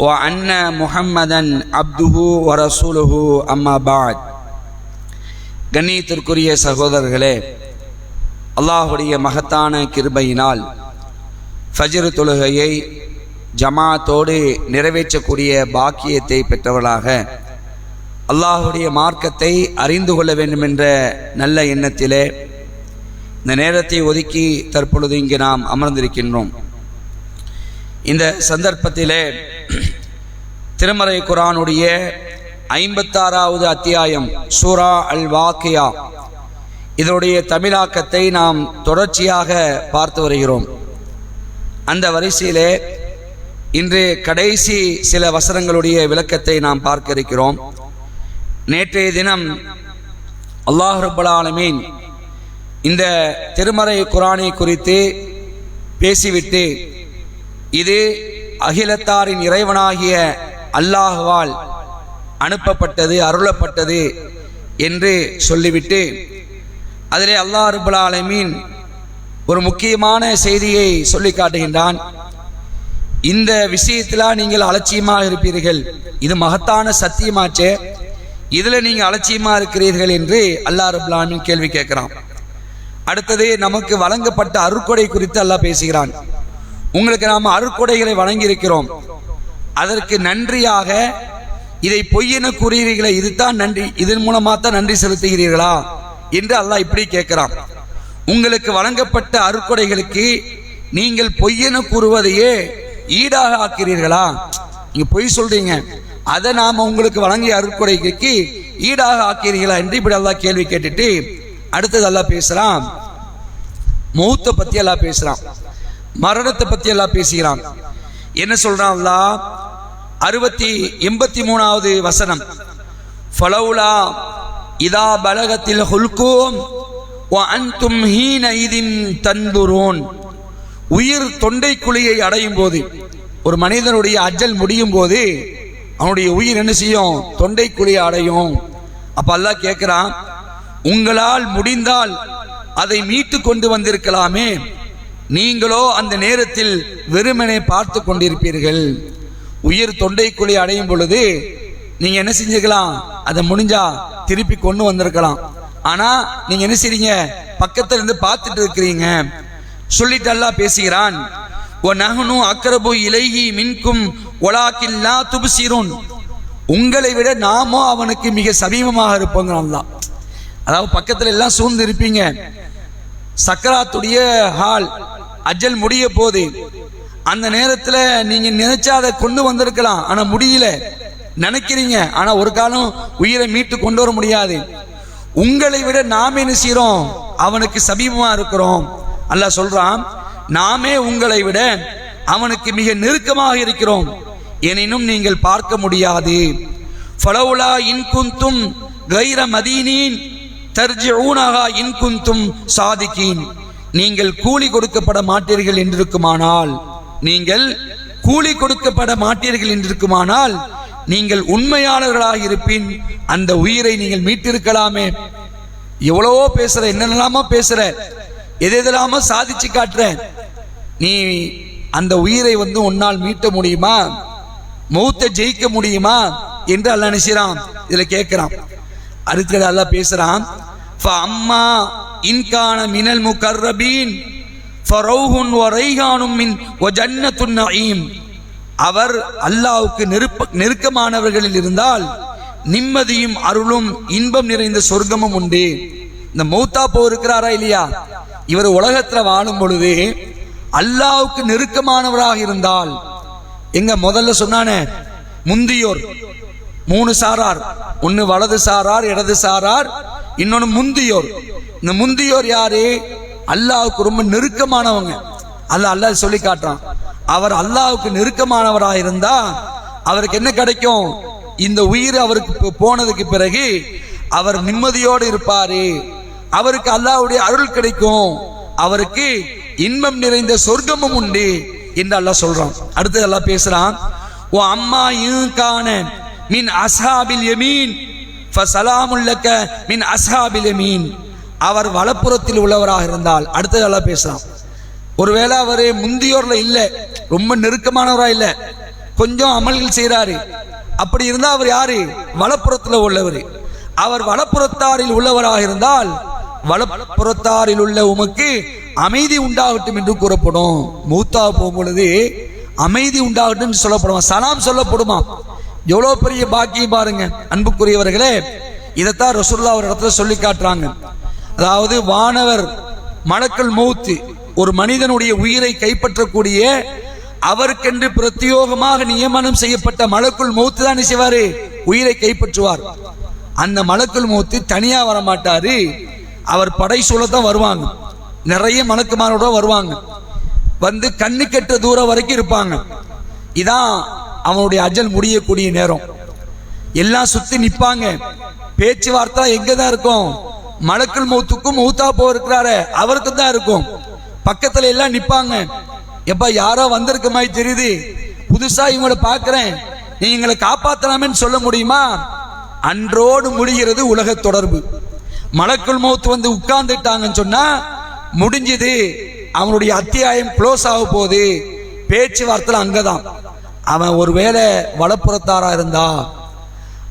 وأن محمدا عبده ورسوله أما بعد கண்ணியத்திற்குரிய சகோதரர்களே அல்லாஹுடைய மகத்தான கிருபையினால் ஃபஜ்ர் தொழுகையை ஜமாத்தோடு நிறைவேற்றக்கூடிய பாக்கியத்தை பெற்றவர்களாக அல்லாஹுடைய மார்க்கத்தை அறிந்து கொள்ள வேண்டும் என்ற நல்ல எண்ணத்திலே இந்த நேரத்தை ஒதுக்கி தற்பொழுது இங்கு நாம் அமர்ந்திருக்கின்றோம் இந்த சந்தர்ப்பத்திலே திருமறை குரானுடைய ஐம்பத்தாறாவது அத்தியாயம் சூரா அல் வாக்கியா இதனுடைய தமிழாக்கத்தை நாம் தொடர்ச்சியாக பார்த்து வருகிறோம். அந்த வரிசையிலே இன்று கடைசி சில வசனங்களுடைய விளக்கத்தை நாம் பார்க்க இருக்கிறோம். நேற்றைய தினம் அல்லாஹ் ரப்பல் இந்த திருமறை குரானை குறித்து பேசிவிட்டு இது அகிலத்தாரின் இறைவனாகிய அல்லாஹுவால் அனுப்பப்பட்டது அருளப்பட்டது என்று சொல்லிவிட்டு அதிலே அல்லாஹ் ரபுல் ஆலமீன் ஒரு முக்கியமான செய்தியை சொல்லி காட்டுகின்றான். இந்த விஷயத்தில் நீங்கள் அலட்சியமாக இருப்பீர்கள். இது மகத்தான சத்தியமாச்சே. இதில் நீங்கள் அலட்சியமாக இருக்கிறீர்கள் என்று அல்லாஹ் ரபுல் கேள்வி கேட்குறான். அடுத்தது நமக்கு வழங்கப்பட்ட அருட்கொடை குறித்து அல்லாஹ் பேசுகிறான். உங்களுக்கு நாம் அருட்கொடைகளை வழங்கியிருக்கிறோம். அதற்கு நன்றியாக இதை பொய்யென கூறுகிறீர்களே இதுதான் நன்றி இதன் மூலமாக தான் நன்றி செலுத்துகிறீர்களா என்று அல்லாஹ் இப்படி கேட்கிறான். உங்களுக்கு வழங்கப்பட்ட அருட்கொடைகளுக்கு நீங்கள் பொய்யென கூறுவதையே ஈடாக ஆக்கிறீர்களா நீங்கள் பொய் சொல்றீங்க. அதை நாம் உங்களுக்கு வழங்கிய அருட்கொடைக்கு ஈடாக ஆக்கிறீர்களா என்று இப்படி அல்லாஹ் கேள்வி கேட்டுட்டு அடுத்தது அல்லாஹ் பேசுகிறான் மௌத்தை பற்றி எல்லாம் பேசுகிறான் மரணத்தை பத்தி எல்லாம் பேசுகிறான். என்ன சொல்றான் அறுபத்தி எண்பத்தி மூணாவது வசனம். ஃபலவுலா இதா பலகத்தில் ஹுல்கோம் அன்தும் ஹீன இதின் தந்துரோன் உயிர் தொண்டை குழியை அடையும் போது ஒரு மனிதனுடைய அஜல் முடியும் போது அவனுடைய உயிர் என்ன செய்யும்? தொண்டை குழியை அடையும். அப்ப அல்லாஹ் கேட்கிறான் உங்களால் முடிந்தால் அதை மீட்டு கொண்டு வந்திருக்கலாமே. நீங்களோ அந்த நேரத்தில் வெறுமனை பார்த்து கொண்டிருப்பீர்கள். உயிர் தொண்டைக்குழி அடையும் பொழுது நீங்க என்ன செஞ்சுக்கலாம் அதை முடிஞ்சா திருப்பி கொண்டு வந்திருக்கலாம். ஆனா நீங்க என்ன செய்றீங்க? பக்கத்துல இருந்து பார்த்துட்டு இருக்கிறீங்க. சொல்லிட்டு அல்லாஹ் பேசுகிறான். ஓ நகனு அக்கரபு இலகி மின்கும் ஒலாக்கில்லா துபுசிரோன். உங்களை விட நாமோ அவனுக்கு மிக சமீபமாக இருப்போங்க தான் அதாவது பக்கத்துல எல்லாம் சூழ்ந்து இருப்பீங்க. சக்கராத்துடைய ஹால். அஜல் முடிய போது அந்த நேரத்தில் நீங்க நினைச்சா அதை கொண்டு வந்திருக்கலாம். ஆனா முடியல. நினைக்கிறீங்க. ஆனா ஒரு காலம் உயிரை மீட்டு கொண்டு வர முடியாது. உங்களை விட நாம என்ன செய்யறோம் அவனுக்கு சமீபமா இருக்கிறோம். அல்ல சொல்றான் நாமே உங்களை விட அவனுக்கு மிக நெருக்கமாக இருக்கிறோம். எனினும் நீங்கள் பார்க்க முடியாது. ஃபலவுலா இன்குந்தும் கைர மதீனின் தர்ஜிஊனஹா இன்குந்தும் சாதிக்கீன் நீங்கள் கூலி கொடுக்கப்பட மாட்டீர்கள் என்றிருக்குமானால் நீங்கள் கூலி கொடுக்கப்பட மாட்டீர்கள் என்றிருக்குமானால் நீங்கள் உண்மையாளர்களாக இருப்பின் அந்த உயிரை நீங்கள் மீட்டிருக்கலாமே. எவ்வளவோ பேசுற என்னென்னலாமோ பேசுற எது எதெல்லாமோ சாதிச்சு காட்டுற. நீ அந்த உயிரை வந்து உன்னால் மீட்ட முடியுமா? மௌத்த ஜெயிக்க முடியுமா? என்று அல்ல நினைச்சான் இதுல கேட்கிறான் அடுத்தது அல்ல பேசுறான் அம்மா இன்கான மினல் முகர்ரபீன் ஃபரௌஹுன் வரைகானும் மின் வஜன்னத்துன் நஈம் அவர் அல்லாவுக்கு நெருப்ப நெருக்கமானவர்களில் இருந்தால் நிம்மதியும் அருளும் இன்பம் நிறைந்த சொர்க்கமும் உண்டு. இந்த மௌத்தா போ இருக்கிறாரா இல்லையா? இவர் உலகத்தில் வாழும் பொழுது அல்லாவுக்கு நெருக்கமானவராக இருந்தால் எங்க முதல்ல சொன்னானே முந்தியோர் மூணு சாரார் ஒன்னு வலது சாரார் இடது சாரார் இன்னொன்னு முந்தியோர். இந்த முந்தியோர் யாரு? அல்லாவுக்கு ரொம்ப நெருக்கமானவங்க. அல்லாஹ் அல்லாஹ் சொல்லி காட்டுறான். அவர் அல்லாவுக்கு நெருக்கமானவராக இருந்தா அவருக்கு என்ன கிடைக்கும்? இந்த உயிர் அவருக்கு போனதுக்கு பிறகு அவர் நிம்மதியோடு இருப்பாரு. அவருக்கு அல்லாஹ்வுடைய அருள் கிடைக்கும். அவருக்கு இன்பம் நிறைந்த சொர்க்கமும் உண்டு என்று அல்லாஹ் சொல்றான். அடுத்து அல்லாஹ் பேசுறான் ஓ அம்மா கான மின் அசாபில் எமீன் ஃபசலாமுல்லக்க மின் அசாபில் எமீன் அவர் வலப்புறத்தில் உள்ளவராக இருந்தால் அடுத்தது எல்லாம் பேசலாம் ஒருவேளை அவர் முந்தியோர்ல இல்லை ரொம்ப நெருக்கமானவரா இல்லை கொஞ்சம் அமல்கள் செய்கிறாரு அப்படி இருந்தால் அவர் யாரு? வலப்புறத்தில் உள்ளவர். அவர் வலப்புறத்தாரில் உள்ளவராக இருந்தால் வலப்புறத்தாரில் உள்ள உமக்கு அமைதி உண்டாகட்டும் என்று கூறப்படும். மூத்தா போகும்பொழுது அமைதி உண்டாகட்டும் என்று சொல்லப்படுமா? சலாம் சொல்லப்படுமா? எவ்வளோ பெரிய பாக்கியம் பாருங்க அன்புக்குரியவர்களே. இதைத்தான் ரசூல்லா ஒரு இடத்துல சொல்லி காட்டுறாங்க. அதாவது வானவர் மலக்கள் மௌத்து ஒரு மனிதனுடைய உயிரை கைப்பற்றக்கூடிய அவருக்கென்று பிரத்யோகமாக நியமனம் செய்யப்பட்ட மலக்குள் மௌத்து தான் செய்வாரு? உயிரை கைப்பற்றுவார். அந்த மலக்குள் மௌத்து தனியா வரமாட்டாரு. அவர் படை சூழத்தான் வருவாங்க. நிறைய மலக்குமாரோட வருவாங்க. வந்து கண்ணு கெட்ட தூரம் வரைக்கும் இருப்பாங்க. இதான் அவனுடைய அஜல் முடியக்கூடிய நேரம். எல்லாம் சுத்தி நிற்பாங்க பேச்சுவார்த்தை எங்க தான் இருக்கும்? மலக்குள் மௌத்துக்கும் மௌத்தா போ இருக்கிறாரு அவருக்கு தான் இருக்கும். பக்கத்துல எல்லாம் நிப்பாங்க. எப்ப யாரோ வந்திருக்க மாதிரி தெரியுது. புதுசா இவங்களை பாக்குறேன் நீ எங்களை காப்பாத்தலாமேன்னு சொல்ல முடியுமா? அன்றோடு முடிகிறது உலக தொடர்பு. மலக்குள் மௌத்து வந்து உட்கார்ந்துட்டாங்கன்னு சொன்னா முடிஞ்சது. அவனுடைய அத்தியாயம் க்ளோஸ் ஆக போகுது. பேச்சுவார்த்தை அங்கதான். அவன் ஒருவேளை வளப்புறத்தாரா இருந்தா?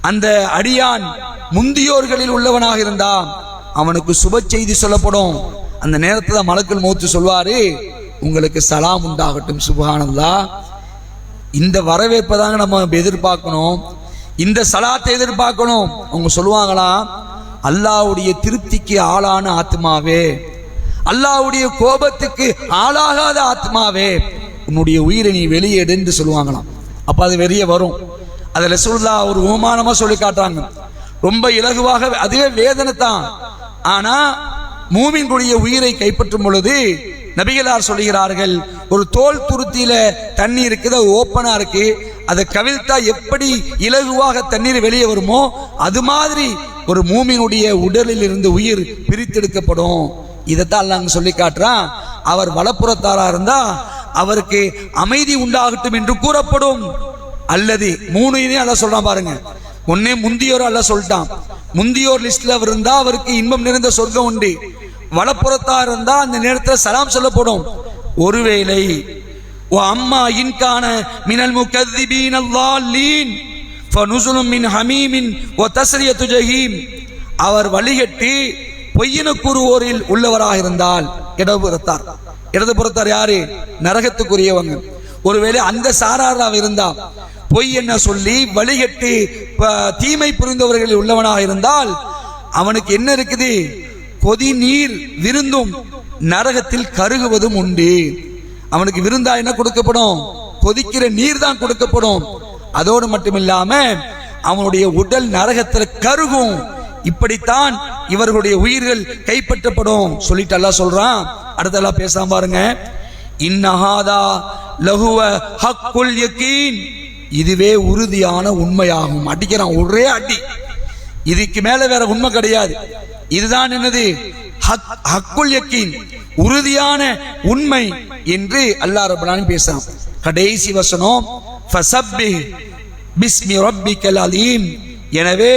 அந்த அடியான் முந்தியோர்களில் உள்ளவனாக இருந்தான் அவனுக்கு சுப செய்தி சொல்லப்படும். அந்த நேரத்தில் மலக்கள் மௌத்து சொல்வாரு உங்களுக்கு சலாம் உண்டாகட்டும் சுபஹானல்லா இந்த வரவேற்பை தாங்க நம்ம எதிர்பார்க்கணும். இந்த சலாத்தை எதிர்பார்க்கணும். அவங்க சொல்லுவாங்களாம் அல்லாவுடைய திருப்திக்கு ஆளான ஆத்மாவே. அல்லாவுடைய கோபத்துக்கு ஆளாகாத ஆத்மாவே. உன்னுடைய உயிரை நீ வெளியேடு என்று சொல்லுவாங்களாம். அப்ப அது வெளியே வரும். அதில் சொல்லா ஒரு உமானமா சொல்லி காட்டுறாங்க. ரொம்ப இலகுவாக அதுவே வேதனை தான் ஆனா மூமின்களுடைய உயிரை கைப்பற்றும் பொழுது நபிகளார் சொல்கிறார்கள் ஒரு தோல் துருத்தியில தண்ணி இருக்குது அது ஓப்பனா இருக்கு. அதை கவிழ்த்தா எப்படி இலகுவாக தண்ணீர் வெளியே வருமோ அது மாதிரி ஒரு மூமினுடைய உடலில் இருந்து உயிர் பிரித்தெடுக்கப்படும். இதைத்தான் நாங்கள் சொல்லி காட்டுறான். அவர் வலப்புறத்தாரா இருந்தா அவருக்கு அமைதி உண்டாகட்டும் என்று கூறப்படும். அல்லது மூணு இதையும் அல்ல சொல்றான் பாருங்க. ஒன்னே முந்தியோர் அல்ல சொல்லிட்டான். முந்தியோர் லிஸ்ட்ல அவர் இருந்தா அவருக்கு இன்பம் நிறைந்த சொர்க்கம் உண்டு. வலப்புறத்தா இருந்தா அந்த நேரத்தில் சலாம் சொல்லப்படும். ஒருவேளை ஓ அம்மா இன்கான மினல் முகத்திபீன் அல்லாலீன் ஃபனுசுலும் மின் ஹமீமின் ஓ தஸ்ரியத்து துஜஹீம் அவர் வழிகட்டி பொய்யின கூறுவோரில் உள்ளவராக இருந்தால் இடதுபுறத்தார். இடதுபுறத்தார் யாரு? நரகத்துக்குரியவங்க. ஒருவேளை அந்த சாராராக இருந்தா பொய் என்ன சொல்லி வழிகட்டி தீமை புரிந்தவர்களில் உள்ளவனாக இருந்தால் அவனுக்கு என்ன இருக்குது? கொதி நீர் விருந்தும் நரகத்தில் கருகுவதும் உண்டு. அவனுக்கு விருந்தா என்ன கொடுக்கப்படும்? கொதிக்கிற நீர் தான் கொடுக்கப்படும். அதோடு மட்டுமில்லாம அவனுடைய உடல் நரகத்தில் கருகும். இப்படித்தான் இவர்களுடைய உயிர்கள் கைப்பற்றப்படும். சொல்லிட்டு எல்லாம் சொல்றான். அடுத்தெல்லாம் பேசாம பாருங்க. இன்னஹாதா லகுவ ஹக்குல் யகீன். இதுவே உறுதியான உண்மையாகும். அடிக்கிறான் ஒரே அடி. இதுக்கு மேல வேற உண்மை கிடையாது. இதுதான் என்னது? ஹக் ஹக்குல் யக்கீன். உறுதியான உண்மை என்று அல்லாஹ் ரப்பல் பேசுறான். கடைசி வசனம் ஃபசப்பிஹ் பிஸ்மி ரப்பிக்கல் அலீம். எனவே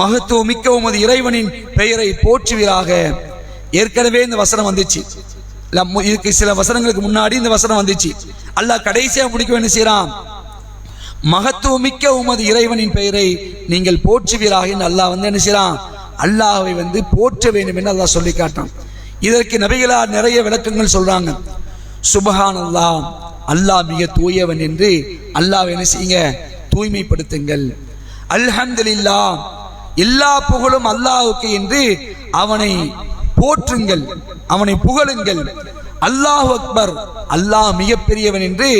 மகத்துவம் மிக்க உமது இறைவனின் பெயரை போற்றுவீராக. ஏற்கனவே இந்த வசனம் வந்துச்சு. இதுக்கு சில வசனங்களுக்கு முன்னாடி இந்த வசனம் வந்துச்சு. அல்லாஹ் கடைசியா முடிக்க வேண்டிய செய்யறான் மகத்துவமிக்க உமது இறைவனின் பெயரை நீங்கள் போற்றுவீராக என்று அல்லாஹ் வந்து என்ன செய்யறான் அல்லாஹ்வை வந்து போற்ற வேண்டும் என்று அல்லாஹ் சொல்லி காட்டான். இதற்கு நபிகளார் நிறைய விளக்கங்கள் சொல்றாங்க. சுபஹான் அல்லாஹ் அல்லாஹ் மிக தூயவன் என்று அல்லாஹ் என்ன செய்யுங்க? தூய்மைப்படுத்துங்கள். அல்ஹம்துலில்லாஹ் எல்லா புகழும் அல்லாஹுக்கு என்று அவனை போற்றுங்கள் அவனை புகழுங்கள். அல்லாஹ் அக்பர். அல்லாஹ் மிகப்பெரியவன் என்று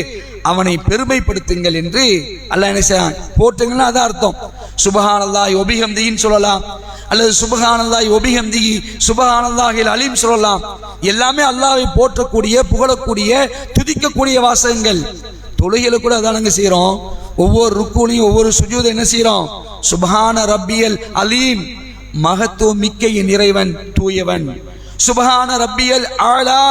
அவனை பெருமைப்படுத்துங்கள் என்று அல்லாஹ் என்ன செய்றான்? போற்றுங்கன்னா அதான் அர்த்தம். சுபஹானல்லாஹி ஒபிஹம்தின்னு சொல்லலாம். அல்லது சுபஹானல்லாஹி ஒபிஹம்தி சுபஹானல்லாஹில் அலீம் சொல்லலாம். எல்லாமே அல்லாவை போற்றக்கூடிய புகழக்கூடிய துதிக்கக்கூடிய வாசகங்கள். தொழுகையில கூட அதானங்க செய்கிறோம் ஒவ்வொரு ருக்குலையும் ஒவ்வொரு சுஜூதை என்ன செய்றோம்? சுபஹான ரப்பியல் அலீம். மகத்துவம் மிக்க இறைவன் தூயவன். சுபஹான ரப்பியல் ஆலா.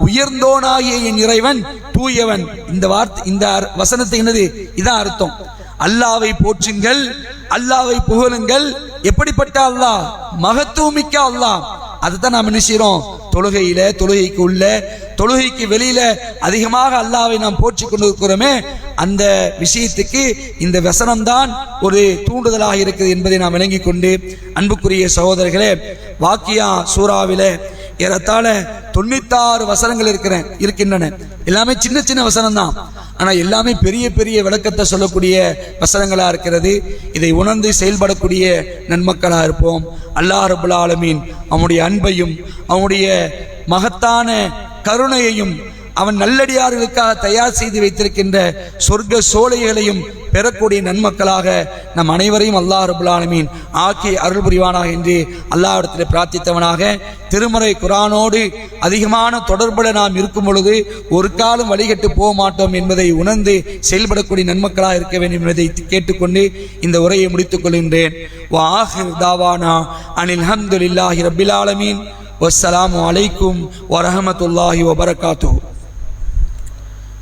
உயர்ந்தோனாகிய என் இறைவன் தூயவன். இந்த வார்த்தை இந்த அர்- என்னது? இதான் அர்த்தம். அல்லாவை போற்றுங்கள் அல்லாவை புகழுங்கள். எப்படிப்பட்ட அல்லாஹ்? மகத்துவமிக்க அல்லாஹ். அதுதான் நாம் என்ன செய்யறோம் தொழுகையில தொழுகைக்கு உள்ள தொழுகைக்கு வெளியில அதிகமாக அல்லாவை நாம் போற்றி கொண்டிருக்கிறோமே அந்த விஷயத்துக்கு இந்த வசனம்தான் ஒரு தூண்டுதலாக இருக்குது என்பதை நாம் விளங்கி கொண்டு அன்புக்குரிய சகோதரர்களே வாக்கியா சூறாவில ஏறத்தாழ தொண்ணூத்தாறு வசனங்கள் இருக்கிறேன் இருக்கின்றன. எல்லாமே சின்ன சின்ன வசனம் தான் ஆனா எல்லாமே பெரிய பெரிய விளக்கத்தை சொல்லக்கூடிய வசனங்களா இருக்கிறது. இதை உணர்ந்து செயல்படக்கூடிய நன்மக்களா இருப்போம். அல்லாஹ் ரபுல் ஆலமீன் அவனுடைய அன்பையும் அவனுடைய மகத்தான கருணையையும் அவன் நல்லடியார்களுக்காக தயார் செய்து வைத்திருக்கின்ற சொர்க்க சோலைகளையும் பெறக்கூடிய நன்மக்களாக நம் அனைவரையும் அல்லாஹ் ரபுல் ஆக்கி அருள் புரிவானாக என்று அல்லாஹிடத்தில் பிரார்த்தித்தவனாக திருமறை குரானோடு அதிகமான தொடர்புல நாம் இருக்கும் பொழுது ஒரு காலம் வழிகட்டு போக மாட்டோம் என்பதை உணர்ந்து செயல்படக்கூடிய நன்மக்களாக இருக்க வேண்டும் என்பதை கேட்டுக்கொண்டு இந்த உரையை முடித்துக் கொள்கின்றேன். வாஹிர் தாவானா அனில் அஹமதுல்லாஹி ரபிலாலமீன் அலைக்கும் வரஹமத்துல்லாஹி வபரகாத்துஹு.